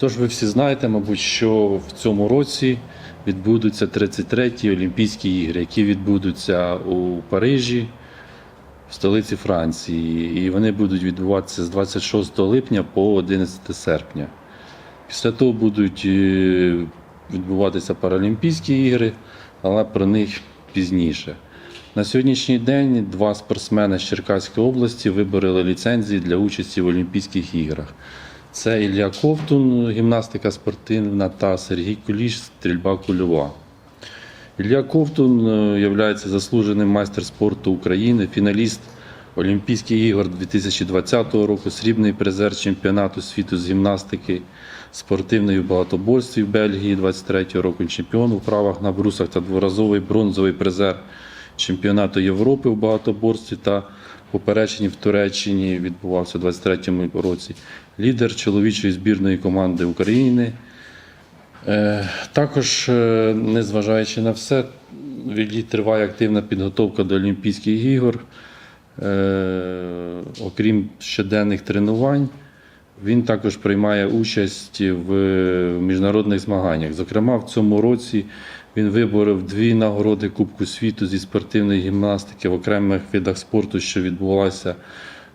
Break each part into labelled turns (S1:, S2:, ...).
S1: Тож ви всі знаєте, мабуть, що в цьому році відбудуться 33-ті Олімпійські ігри, які відбудуться у Парижі, в столиці Франції. І вони будуть відбуватися з 26 липня по 11 серпня. Після того будуть е, відбуватися Паралімпійські ігри, але про них пізніше. На сьогоднішній день два спортсмени з Черкаської області вибороли ліцензії для участі в Олімпійських іграх. Це Ілля Ковтун, гімнастика спортивна та Сергій Куліш, стрільба кульова. Ілля Ковтун є заслуженим майстер спорту України, фіналіст Олімпійських ігор 2020 року, срібний призер чемпіонату світу з гімнастики спортивної в багатоборстві в Бельгії 23 року, чемпіон у правах на брусах та дворазовий бронзовий призер чемпіонату Європи в багатоборстві та попереченні в Туреччині відбувався у 23 році. Лідер чоловічої збірної команди України. Е, Також, е, незважаючи на все, в триває активна підготовка до Олімпійських ігор. Е, Окрім щоденних тренувань, він також приймає участь в міжнародних змаганнях. Зокрема, в цьому році він виборов дві нагороди Кубку світу зі спортивної гімнастики в окремих видах спорту, що відбулася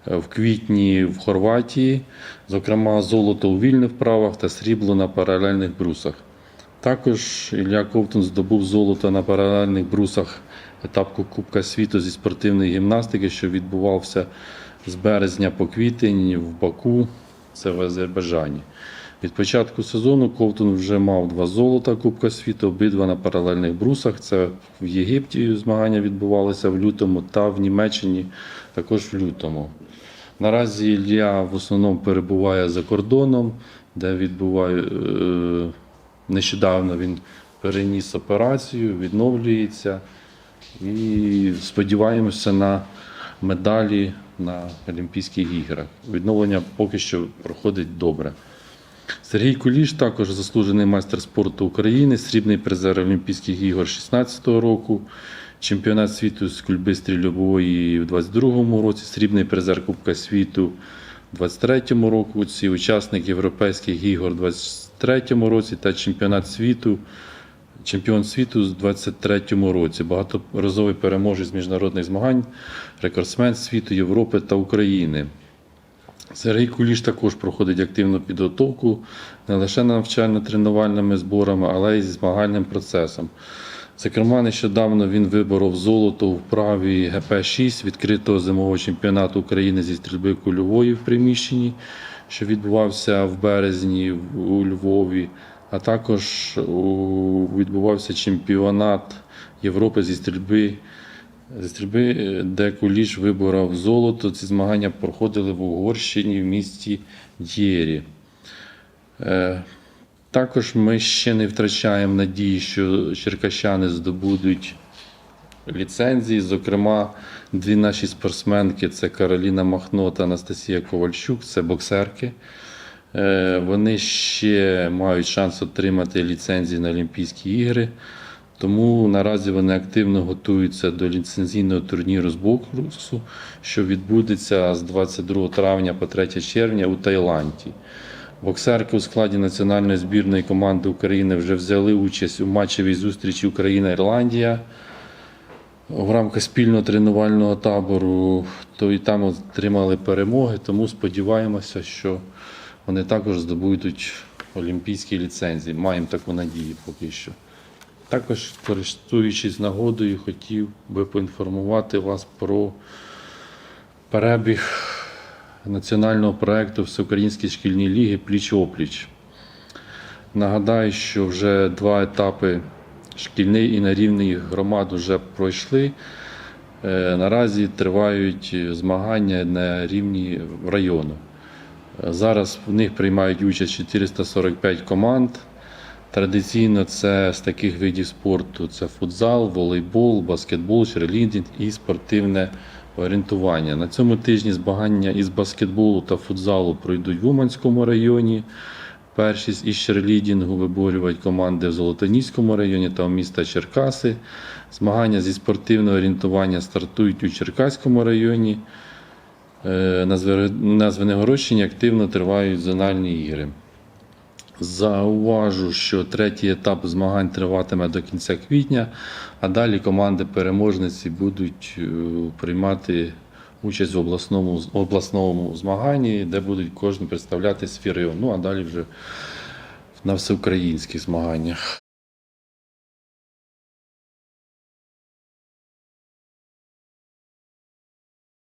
S1: в квітні в Хорватії, зокрема, золото у вільних вправах та срібло на паралельних брусах. Також Ілля Ковтун здобув золото на паралельних брусах етапу Кубка світу зі спортивної гімнастики, що відбувався з березня по квітень в Баку, це в Азербайджані. Від початку сезону Ковтун вже мав два золота Кубка світу, обидва на паралельних брусах. Це в Єгипті змагання відбувалися в лютому та в Німеччині також в лютому. Наразі Ілля в основному перебуває за кордоном, де відбуває е, нещодавно він переніс операцію, відновлюється і сподіваємося на медалі на Олімпійських іграх. Відновлення поки що проходить добре. Сергій Куліш також заслужений майстер спорту України, срібний призер Олімпійських ігор 2016 року, чемпіонат світу з кульби стрільової в 2022 році, срібний призер Кубка світу у 2023 році, учасник Європейських ігор у 2023 році та чемпіонат світу. Чемпіон світу з 23-му році, багаторазовий переможець міжнародних змагань, рекордсмен світу Європи та України. Сергій Куліш також проходить активну підготовку не лише навчально-тренувальними зборами, але й змагальним процесом. Зокрема, нещодавно він виборов золото у вправі ГП-6 відкритого зимового чемпіонату України зі стрільби кульової в приміщенні, що відбувався в березні у Львові, а також відбувався чемпіонат Європи зі стрільби Зі стрільби, е, де Куліш виборов золото. Ці змагання проходили в Угорщині в місті Єрі. Також ми ще не втрачаємо надії, що черкащани здобудуть ліцензії. Зокрема, дві наші спортсменки це Кароліна Махно та Анастасія Ковальчук, це боксерки. Е, Вони ще мають шанс отримати ліцензії на Олімпійські ігри. Тому наразі вони активно готуються до ліцензійного турніру з боксу, що відбудеться з 22 травня по 3 червня у Таїланді. Боксерки у складі національної збірної команди України вже взяли участь у матчевій зустрічі Україна-Ірландія в рамках спільного тренувального табору, то і там отримали перемоги, тому сподіваємося, що вони також здобудуть олімпійські ліцензії. Маємо таку надію поки що. Також, користуючись нагодою, хотів би поінформувати вас про перебіг національного проєкту Всеукраїнські шкільні ліги Пліч-опліч. Нагадаю, що вже два етапи шкільний і на рівні громад вже пройшли. Е, Наразі тривають змагання на рівні району. Е, Зараз в них приймають участь 445 команд. Традиційно це з таких видів спорту: це футзал, волейбол, баскетбол, черлідінг і спортивне орієнтування. На цьому тижні змагання із баскетболу та футзалу пройдуть в Уманському районі. Першість із черлідінгу виборювати команди в Золотоніському районі та в міста Черкаси. Змагання зі спортивного орієнтування стартують у Черкаському районі. Е, на Звенигородщині активно тривають зональні ігри. Зауважу, що третій етап змагань триватиме до кінця квітня, а далі команди переможниці будуть е, приймати участь в обласному, обласному змаганні, де будуть кожен представляти свій район. Ну а далі вже на всеукраїнських змаганнях.